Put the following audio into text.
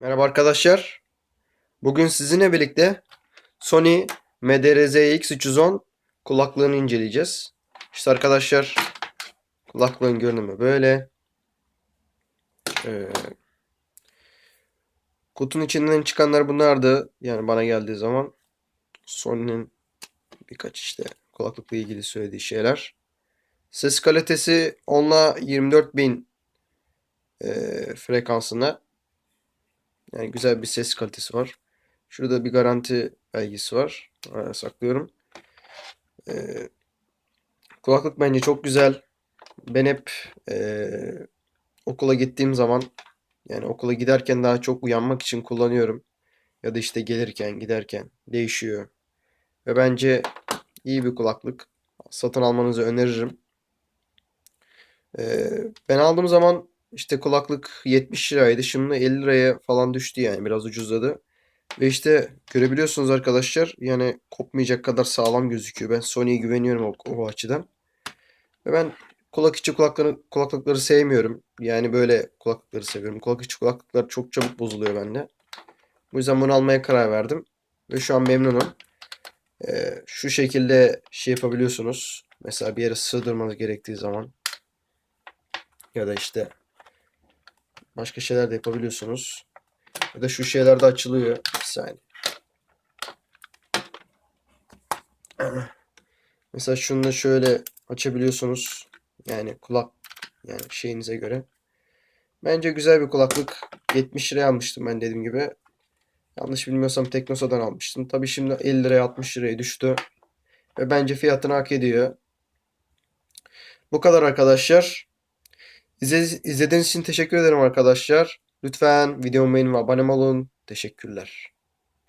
Merhaba arkadaşlar. Bugün sizinle birlikte Sony MDR-ZX310 kulaklığını inceleyeceğiz. İşte arkadaşlar kulaklığın görünümü böyle. Ee, kutunun içinden çıkanlar bunlardı. Yani bana geldiği zaman Sony'nin birkaç işte kulaklıkla ilgili söylediği şeyler. Ses kalitesi 10'la 24.000 e, frekansında. Yani güzel bir ses kalitesi var. Şurada bir garanti belgesi var. Araya saklıyorum. Ee, kulaklık bence çok güzel. Ben hep ee, okula gittiğim zaman yani okula giderken daha çok uyanmak için kullanıyorum. Ya da işte gelirken giderken değişiyor. Ve bence iyi bir kulaklık. Satın almanızı öneririm. Ee, ben aldığım zaman işte kulaklık 70 liraydı. Şimdi 50 liraya falan düştü yani. Biraz ucuzladı. Ve işte görebiliyorsunuz arkadaşlar. Yani kopmayacak kadar sağlam gözüküyor. Ben Sony'ye güveniyorum o, o açıdan. Ve ben kulak içi kulakları, kulaklıkları sevmiyorum. Yani böyle kulaklıkları seviyorum. Kulak içi kulaklıklar çok çabuk bozuluyor bende. Bu yüzden bunu almaya karar verdim. Ve şu an memnunum. Ee, şu şekilde şey yapabiliyorsunuz. Mesela bir yere sığdırmanız gerektiği zaman. Ya da işte Başka şeyler de yapabiliyorsunuz. Ya da şu şeyler de açılıyor. Bir saniye. Mesela şunu da şöyle açabiliyorsunuz. Yani kulak yani şeyinize göre. Bence güzel bir kulaklık. 70 liraya almıştım ben dediğim gibi. Yanlış bilmiyorsam Teknosa'dan almıştım. Tabii şimdi 50 liraya 60 liraya düştü. Ve bence fiyatını hak ediyor. Bu kadar arkadaşlar. İzlediğiniz için teşekkür ederim arkadaşlar. Lütfen videomu beğenin ve abone olun. Teşekkürler.